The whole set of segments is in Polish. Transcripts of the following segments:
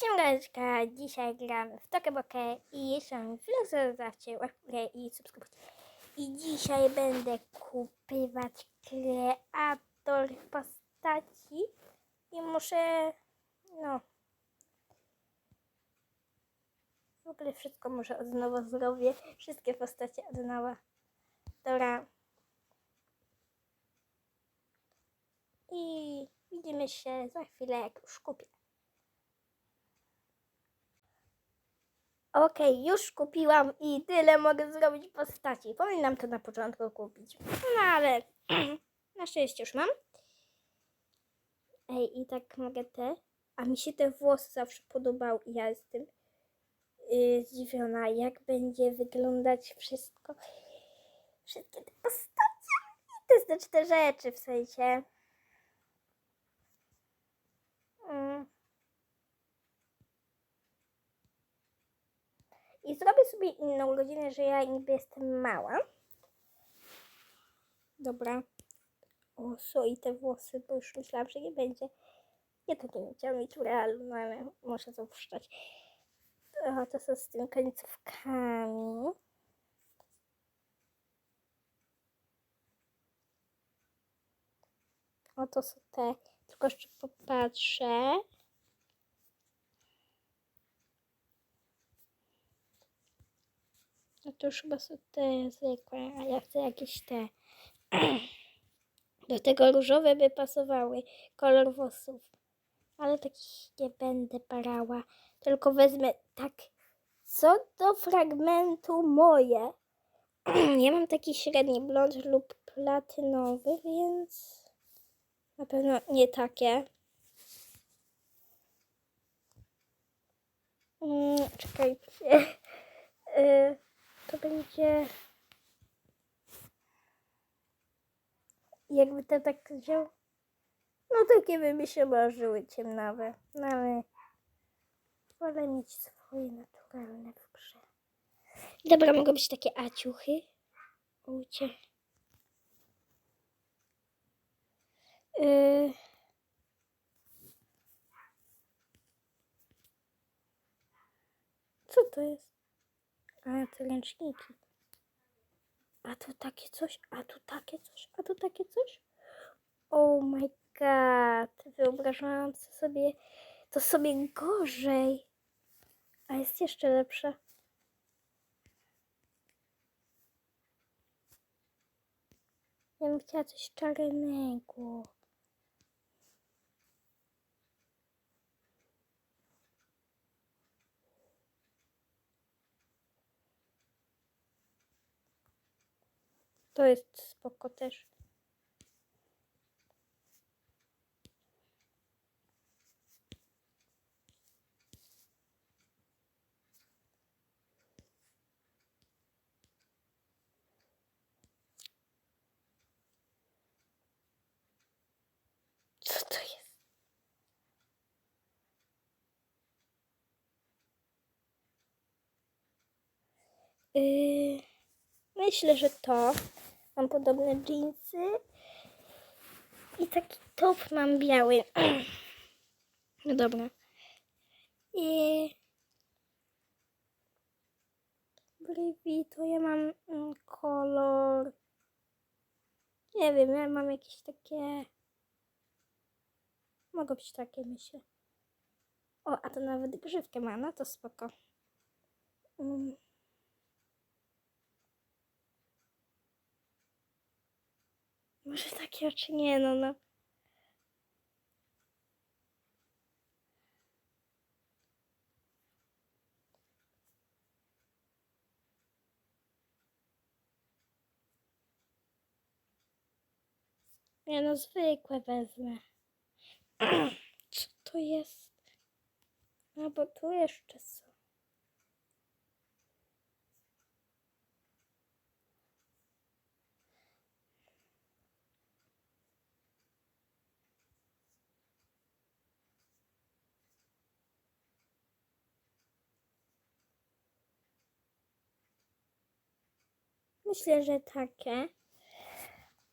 Siemka, dzisiaj gramy w Tokebokę i jeszcze film zostawcie łapkę i subskrybujcie. I dzisiaj będę kupywać kreator postaci i muszę, no, w ogóle wszystko muszę od nowa zrobię, wszystkie postacie od nowa. Dobra. I widzimy się za chwilę, jak już kupię. Okej, już kupiłam i tyle mogę zrobić postaci. Powinnam to na początku kupić. No ale na szczęście już mam. Ej, i tak mogę te. A mi się te włosy zawsze podobały i ja jestem yy, zdziwiona, jak będzie wyglądać wszystko. Wszystkie te postacie. I te znaczy te rzeczy w sensie. Mm. I zrobię sobie inną godzinę, że ja niby jestem mała. Dobra. O, so i te włosy, bo już myślałam, że nie będzie. Nie, to nie chciałam mieć realu, no ale muszę to puszczać. O, to są z tymi końcówkami. O, to są te. Tylko jeszcze popatrzę. No to już chyba są te zwykłe, a ja chcę jakieś te. Do tego różowe by pasowały, kolor włosów. Ale takich nie będę parała, tylko wezmę tak, co do fragmentu moje. ja mam taki średni blond lub platynowy, więc na pewno nie takie. Mm, czekajcie. To będzie. Jakby to tak wziął. No takie by mi się marzyły ciemnawe. No ale wolę mieć swoje naturalne w grze. Dobra, mogą być takie aciuchy. Ucie. Yy. Co to jest? A, to ręczniki. A tu takie coś, a tu takie coś, a tu takie coś. Oh my god. Wyobrażałam sobie, to sobie gorzej. A jest jeszcze lepsze. Ja bym chciała coś czarnego. To jest spoko też. Co to jest? Yy, myślę, że to. Mam podobne jeansy. I taki top mam biały. No dobra. I brwi to ja mam mm, kolor. Nie wiem, ja mam jakieś takie. Mogą być takie, myślę. O, a to nawet grzywkę ma, no to spoko. Mm. Może takie oczy nie, no no. Nie no, zwykłe wezmę. Co to jest? A bo tu jeszcze są. Myślę, że takie.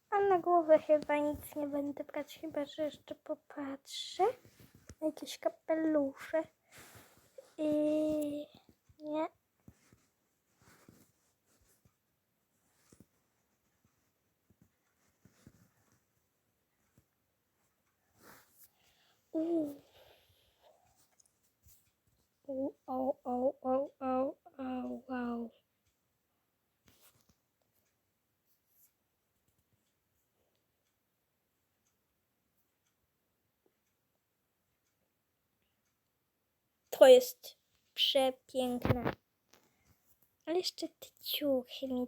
A na głowę chyba nic nie będę brać, chyba że jeszcze popatrzę. Jakieś kapelusze. Yy, nie. Uuu. Uuu, To jest przepiękne. Ale jeszcze te ciuchy mi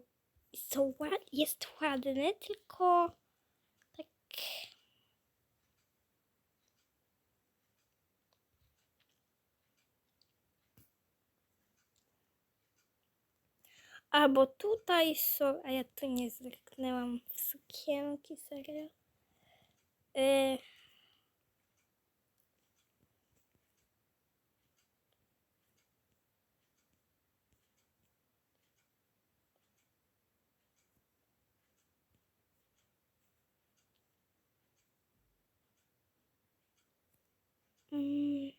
są ład... jest ładny, tylko tak... A bo tutaj są, a ja tu nie zerknęłam w sukienki, serio. Y... Mm.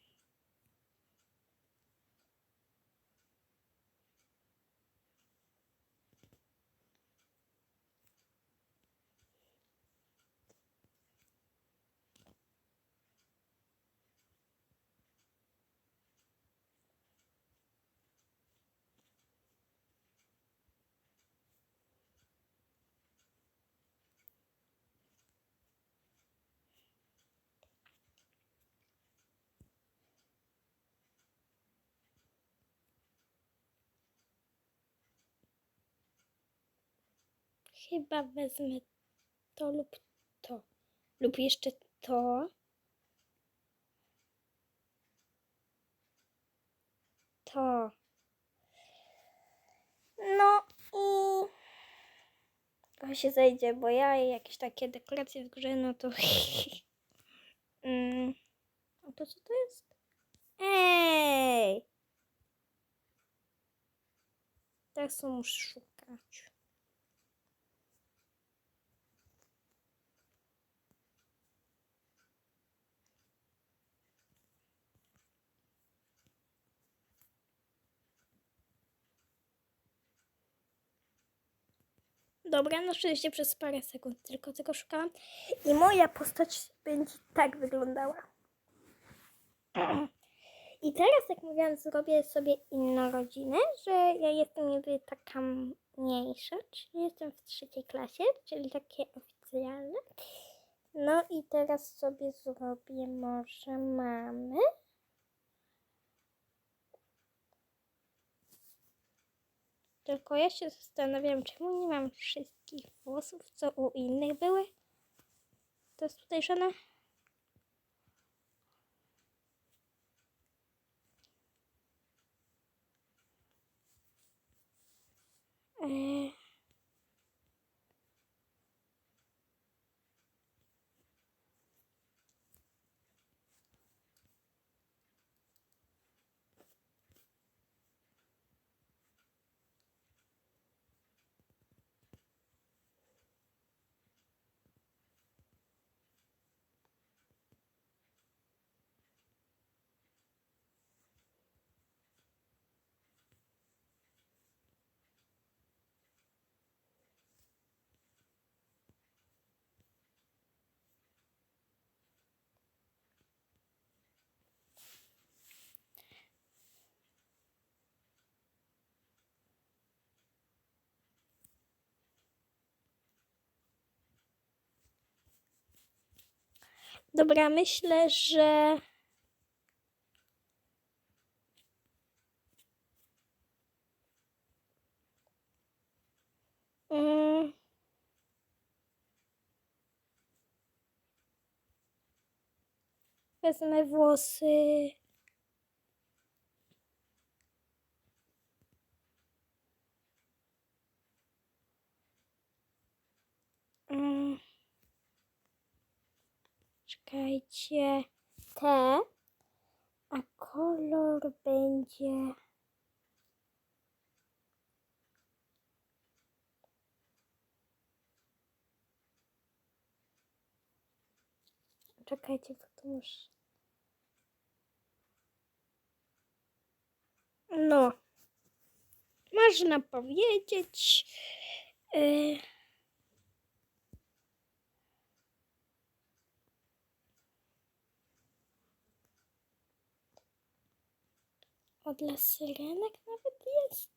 Chyba wezmę to lub to. Lub jeszcze to. To. No i. To się zejdzie, bo ja jakieś takie dekoracje w grze, no to. mm. A to co to jest? Ej! Teraz muszę szukać. Dobra, no oczywiście przez parę sekund tylko tego szukałam. I moja postać będzie tak wyglądała. I teraz, jak mówiłam, zrobię sobie inną rodzinę, że ja jestem niby taka mniejsza, czyli jestem w trzeciej klasie, czyli takie oficjalne. No i teraz sobie zrobię może mamy. Tylko ja się zastanawiam, czemu nie mam wszystkich włosów, co u innych były. To jest tutaj żona. Eee. Dobra, myślę, że. Mm. Wezmę włosy. Mm. Czekajcie. Te. A kolor będzie. Czekajcie, bo tu muszę. No, można powiedzieć. y, O, dla syrenek nawet jest.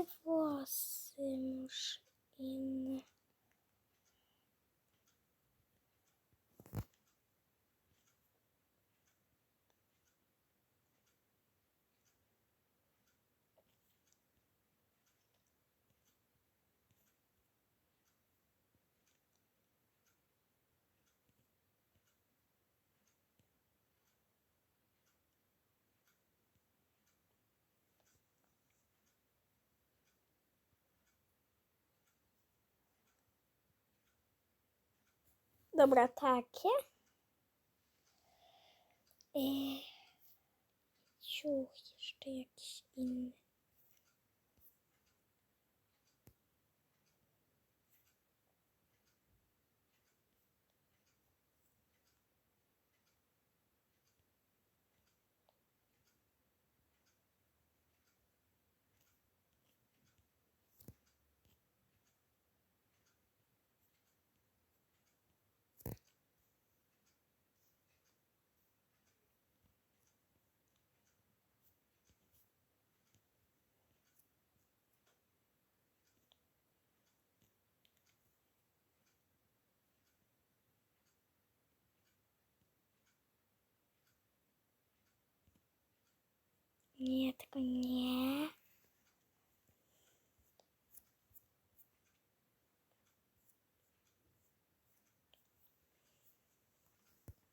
Te włosy muszę Dobra, takie. I ciuch jeszcze jakiś inny. Nie, tylko nie.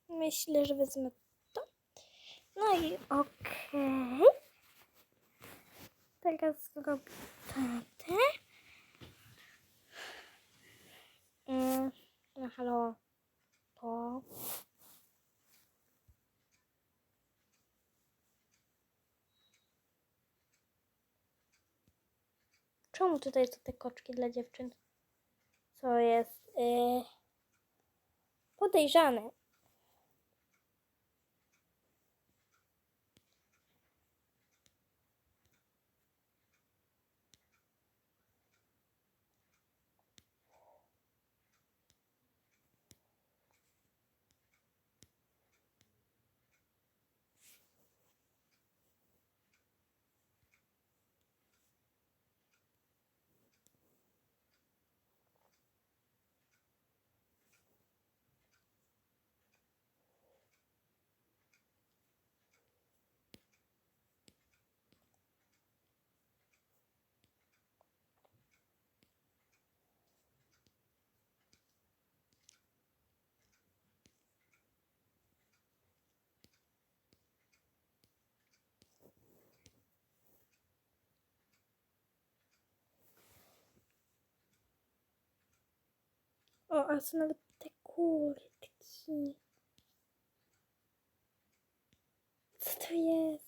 Myślę, że wezmę to. No i okej. Teraz zrobię tatę. No halo. To. Czemu tutaj są te koczki dla dziewczyn? Co jest yy, podejrzane. O, a są nawet te kurtki. Co to jest?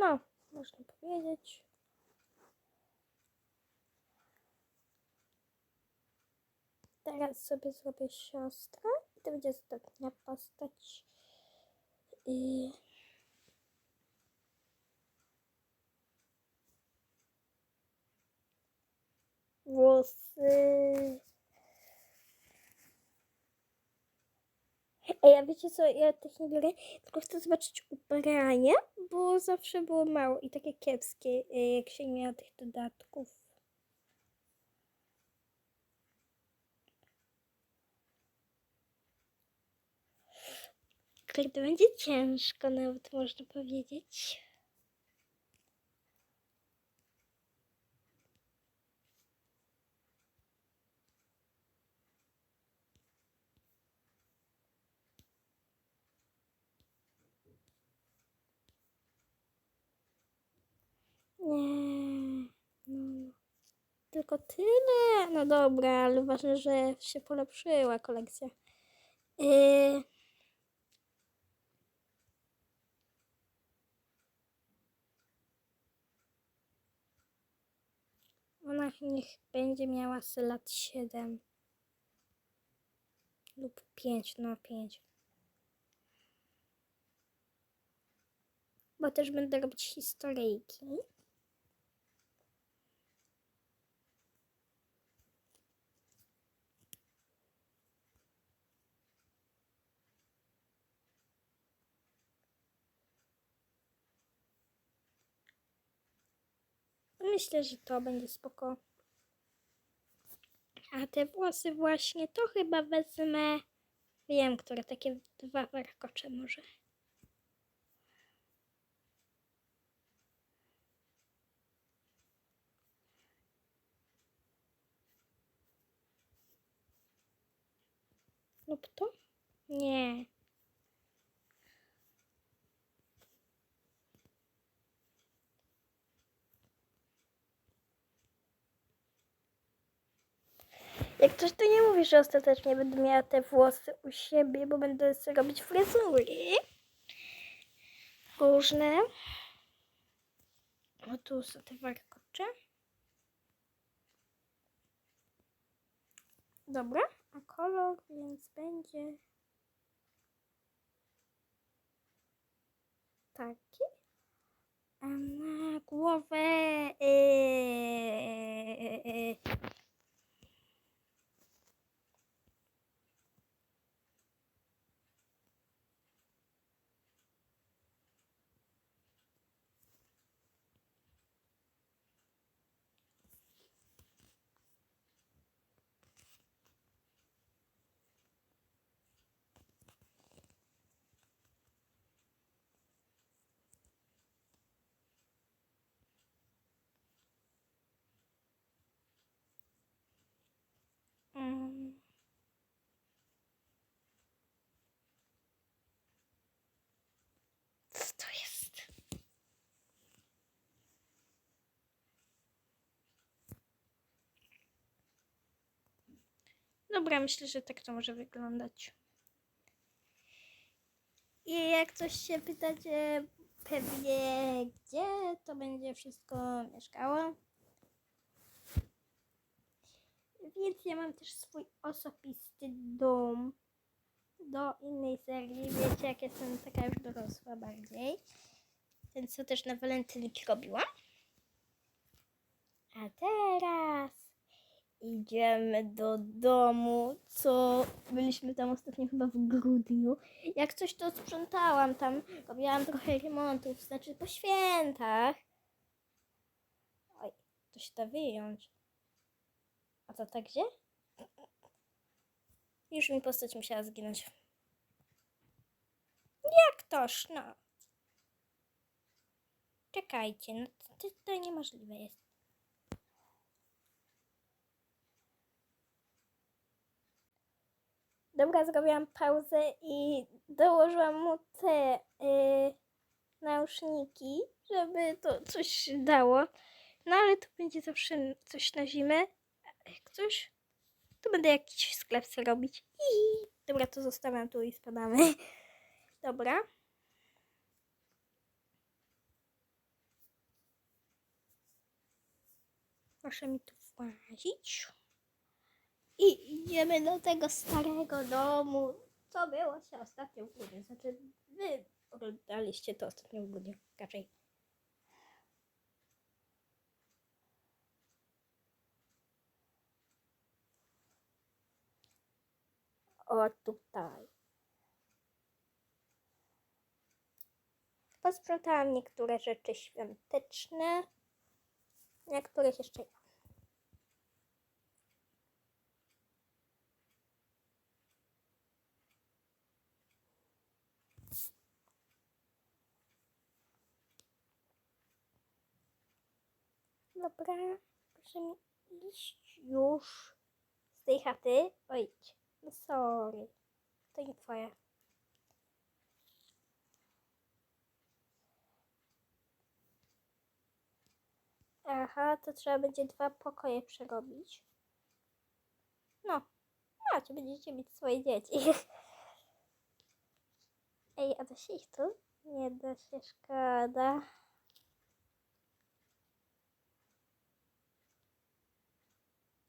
No, można powiedzieć. Teraz sobie zrobię siostrę i to będzie ostatnia postać. I... Włosy. A wiecie co, ja tych nie biorę, tylko chcę zobaczyć ubranie, bo zawsze było mało i takie kiepskie, y, jak się nie miało tych dodatków. Kurde, będzie ciężko nawet, można powiedzieć. Nie. No. Tylko tyle. No dobra, ale ważne, że się polepszyła kolekcja. Yy... Ona niech będzie miała z lat 7 lub 5, no 5. Bo też będę robić historyjki. Myślę, że to będzie spoko. A te włosy właśnie to chyba wezmę. Wiem, które takie dwa warkocze może. Lub to? Nie. Jak coś to nie mówisz, że ostatecznie będę miała te włosy u siebie, bo będę sobie robić fryzury. Różne. O tu są te warkocze. Dobra, a kolor więc będzie taki. A na głowę yy, Mm. Co to jest? Dobra, myślę, że tak to może wyglądać. I jak coś się pytacie pewnie gdzie to będzie wszystko mieszkało. Więc ja mam też swój osobisty dom do innej serii. Wiecie, jak jestem taka już dorosła bardziej. Ten, co też na walentynki robiłam. A teraz idziemy do domu, co byliśmy tam ostatnio chyba w grudniu. Jak coś to sprzątałam tam, robiłam trochę remontów, znaczy po świętach. Oj, to się da wyjąć. A to tak gdzie? Już mi postać musiała zginąć. Jak toż, no. Czekajcie, no to, to, niemożliwe jest. Dobra, zrobiłam pauzę i dołożyłam mu te y, nauszniki, żeby to coś dało. No ale to będzie zawsze coś na zimę. Coś? To będę jakiś sklep sobie robić. Dobra, to zostawiam tu i spadamy. Dobra. Proszę mi tu włazić. I idziemy do tego starego domu, co było się ostatnio w grudniu. Znaczy, wy oglądaliście to ostatnio w grudniu, raczej. O, tutaj. Posprzątałam niektóre rzeczy świąteczne, niektórych jeszcze nie. Dobra, proszę mi iść już z tej chaty. Oj, no sorry, to nie twoje. Aha, to trzeba będzie dwa pokoje przerobić. No, macie, będziecie mieć swoje dzieci. Ej, a da się ich tu? Nie da się, szkoda.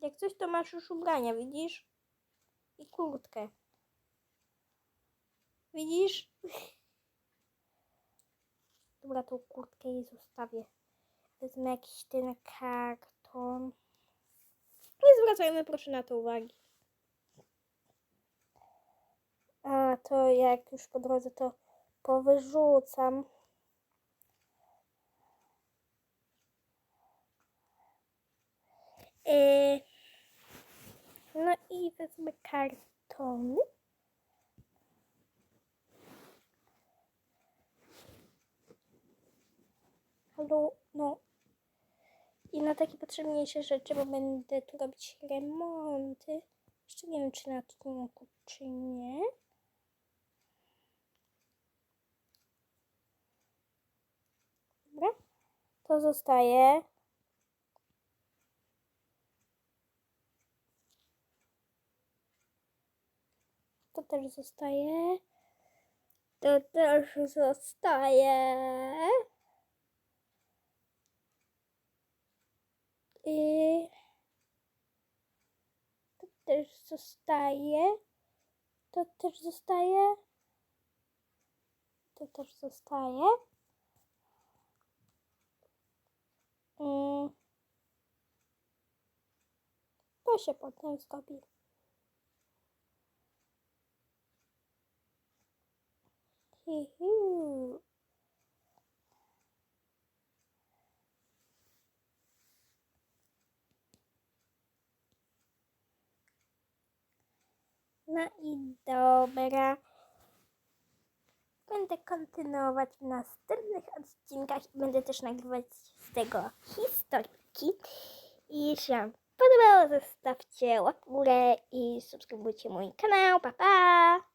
Jak coś, to masz już ubrania, widzisz? I kurtkę. Widzisz? Dobra, tą kurtkę jej zostawię. Wezmę jakiś ten karton. Nie zwracajmy proszę na to uwagi. A to jak już po drodze to powyrzucam. Yy, no i wezmę kartony. Halo, no. I na takie potrzebniejsze rzeczy, bo będę tu robić remonty. Jeszcze nie wiem, czy na odcinku, czy nie. Dobra. To zostaje. To też zostaje. To też zostaje. I to też zostaje. To też zostaje. To też zostaje. Mm. To się potem No i dobra. Będę kontynuować w następnych odcinkach i będę też nagrywać z tego historyjki. I jeśli Wam podobało, zostawcie łapkę i subskrybujcie mój kanał. Pa, pa!